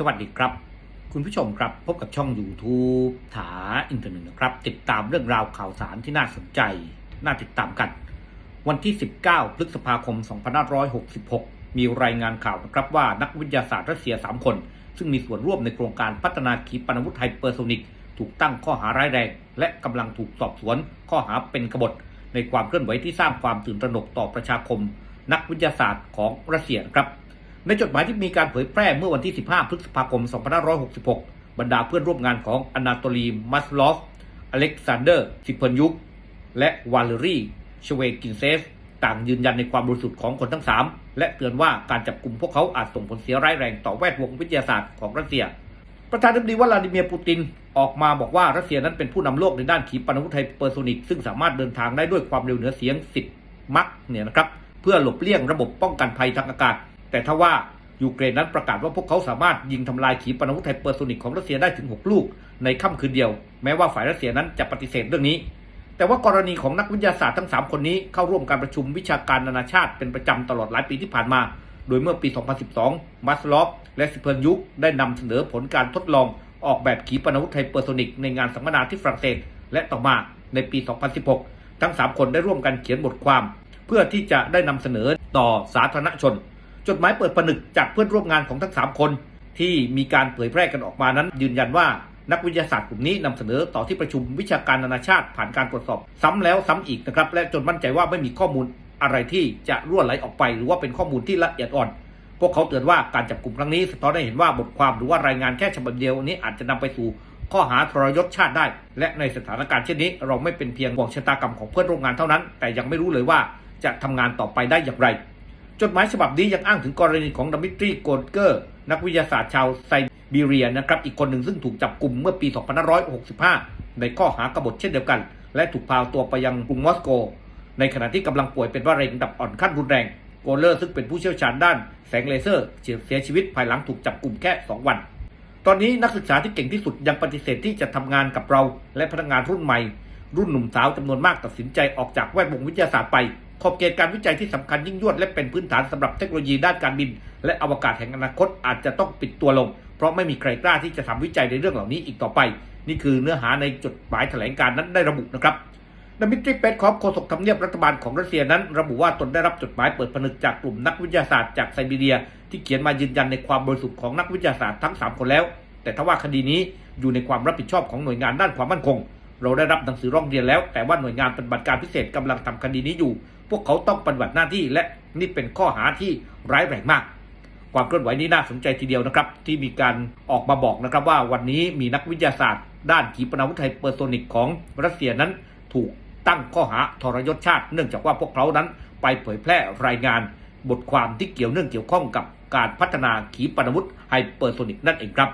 สวัสดีครับ คุณผู้ชมครับพบกับช่อง YouTube ถาอินเทอร์เน็ตนะครับ ติดตามเรื่องราวข่าวสารที่น่าสนใจ น่าติดตามกัน วันที่ 19 พฤษภาคม 2566 มีรายงานข่าวนะครับว่านักวิทยาศาสตร์รัสเซีย 3 คน ซึ่งมีส่วนร่วมในโครงการพัฒนาขีปนาวุธไฮเปอร์โซนิกถูกตั้งข้อหาร้ายแรง และกำลังถูกสอบสวน ข้อหาเป็นกบฏ ในความเคลื่อนไหวที่สร้างความตื่นตระหนกต่อประชาคม นักวิทยาศาสตร์ของรัสเซียครับ ในจดหมายที่มีการเผยแพร่เมื่อวันที่ 15 พฤษภาคม 2566 บรรดาเพื่อนร่วมงานของอนาโตลีมัสลอฟ อเล็กซานเดอร์ซิพนยุก และวาเลรีชเวกินเซฟต่างยืนยันในความบริสุทธิ์ของคนทั้ง 3 และเตือนว่าการจับกลุ่มพวกเขาอาจส่งผลเสียร้ายแรงต่อแวดวงวิทยาศาสตร์ของรัสเซีย ประธานาธิบดีวลาดิเมียร์ปูตินออกมาบอกว่ารัสเซียนั้นเป็นผู้นำโลกในด้านขีปนาวุธไฮเปอร์โซนิกซึ่งสามารถเดินทางได้ด้วยความเร็วเหนือเสียง 10 มัคเนี่ยนะครับเพื่อหลบเลี่ยงระบบป้องกันภัยทางอากาศ แต่ถ้าว่ายูเครนนั้นประกาศว่าพวกเขาสามารถยิงทำลายขีปนาวุธไฮเปอร์โซนิกของรัสเซียได้ถึง 6 ลูก ในค่ำคืนเดียว แม้ว่าฝ่ายรัสเซียนั้นจะปฏิเสธเรื่องนี้ แต่ว่ากรณีของนักวิทยาศาสตร์ทั้ง 3 คนนี้เข้าร่วมการประชุมวิชาการนานาชาติเป็นประจำตลอดหลายปีที่ผ่านมา โดยเมื่อปี 2012 มัสลอฟและซิเพร์นยุกได้นำเสนอผลการทดลองออกแบบขีปนาวุธไฮเปอร์โซนิกในงานสัมมนาที่ฝรั่งเศส และต่อมาในปี 2016 ทั้ง 3 คนได้ร่วมกันเขียนบทความ เพื่อที่จะได้นำเสนอต่อสาธารณชน จดหมายเปิดผนึกจากเพื่อนร่วมงานของทั้ง 3 คน ที่มีการเผยแพร่กันออกมานั้น ยืนยันว่านักวิทยาศาสตร์กลุ่มนี้นำเสนอต่อที่ประชุมวิชาการนานาชาติผ่านการตรวจสอบ ซ้ำแล้วซ้ำอีกนะครับและจนมั่นใจว่าไม่มีข้อมูลอะไรที่จะรั่วไหลออกไป หรือว่าเป็นข้อมูลที่ละเอียดอ่อน พวกเขาเตือนว่าการจับกลุ่มครั้งนี้สะท้อนให้เห็นว่าบทความหรือว่ารายงานแค่ฉบับเดียวนี้อาจจะนำไปสู่ข้อหาทรยศชาติได้ และในสถานการณ์เช่นนี้ เราไม่เป็นเพียงห่วงชะตากรรมของเพื่อนร่วมงานเท่านั้น แต่ยังไม่รู้เลยว่าจะทำงานต่อไปได้อย่างไร จดหมายฉบับนี้ยังอ้างถึงกรณีของดมิตรีโกลเกอร์ นักวิทยาศาสตร์ชาวไซบีเรียนะครับ อีกคนหนึ่งซึ่งถูกจับกลุ่มเมื่อปี 2565 ในข้อหากบฏเช่นเดียวกัน และถูกพาตัวไปยังกรุงมอสโก ในขณะที่กำลังป่วยเป็นมะเร็งดับอ่อนขั้นรุนแรง โกเลอร์ซึ่งเป็นผู้เชี่ยวชาญด้านแสงเลเซอร์เสียชีวิตภายหลังถูกจับกลุ่มแค่ 2 วัน ตอนนี้นักศึกษาที่เก่งที่สุดยังปฏิเสธที่จะทำงานกับเรา และพนักงานรุ่นใหม่ รุ่นหนุ่มสาวจำนวนมากตัดสินใจออกจากแวดวงวิทยาศาสตร์ไป ขอบเขตการวิจัยที่สำคัญยิ่งยวดและเป็นพื้นฐานสำหรับเทคโนโลยีด้านการบิน และอวกาศแห่งอนาคตอาจจะต้องปิดตัวลง เพราะไม่มีใครกล้าที่จะทำวิจัยในเรื่องเหล่านี้อีกต่อไป นี่คือเนื้อหาในจดหมายแถลงการนั้นได้ระบุนะครับดมิตรีเปสคอฟโฆษกทำเนียบรัฐบาลของรัสเซียนั้น ระบุว่าตนได้รับจดหมายเปิดผนึกจากกลุ่มนักวิทยาศาสตร์จากไซบีเรีย ที่เขียนมายืนยันในความบริสุทธิ์ของนักวิทยาศาสตร์ทั้ง 3 คนแล้ว แต่ถ้าว่าคดีนี้อยู่ในความรับผิดชอบของหน่วยงานด้านความมั่นคง เราได้รับหนังสือร้องเรียนแล้ว แต่ว่าหน่วยงานปฏิบัติการพิเศษกำลังทำคดีนี้อยู่ พวกเขาต้องปฏิบัติหน้าที่และนี่เป็นข้อหาที่ร้ายแรงมาก ความเคลื่อนไหวนี้น่าสนใจทีเดียวนะครับ ที่มีการออกมาบอกนะครับว่าวันนี้มีนักวิทยาศาสตร์ ด้านขีปนาวุธไฮเปอร์โซนิกของรัสเซียนั้นถูกตั้งข้อหาทรยศชาติ เนื่องจากว่าพวกเขานั้นไปเผยแพร่รายงานบทความที่เกี่ยวเนื่องเกี่ยวข้องกับการพัฒนาขีปนาวุธไฮเปอร์โซนิกนั่นเองครับ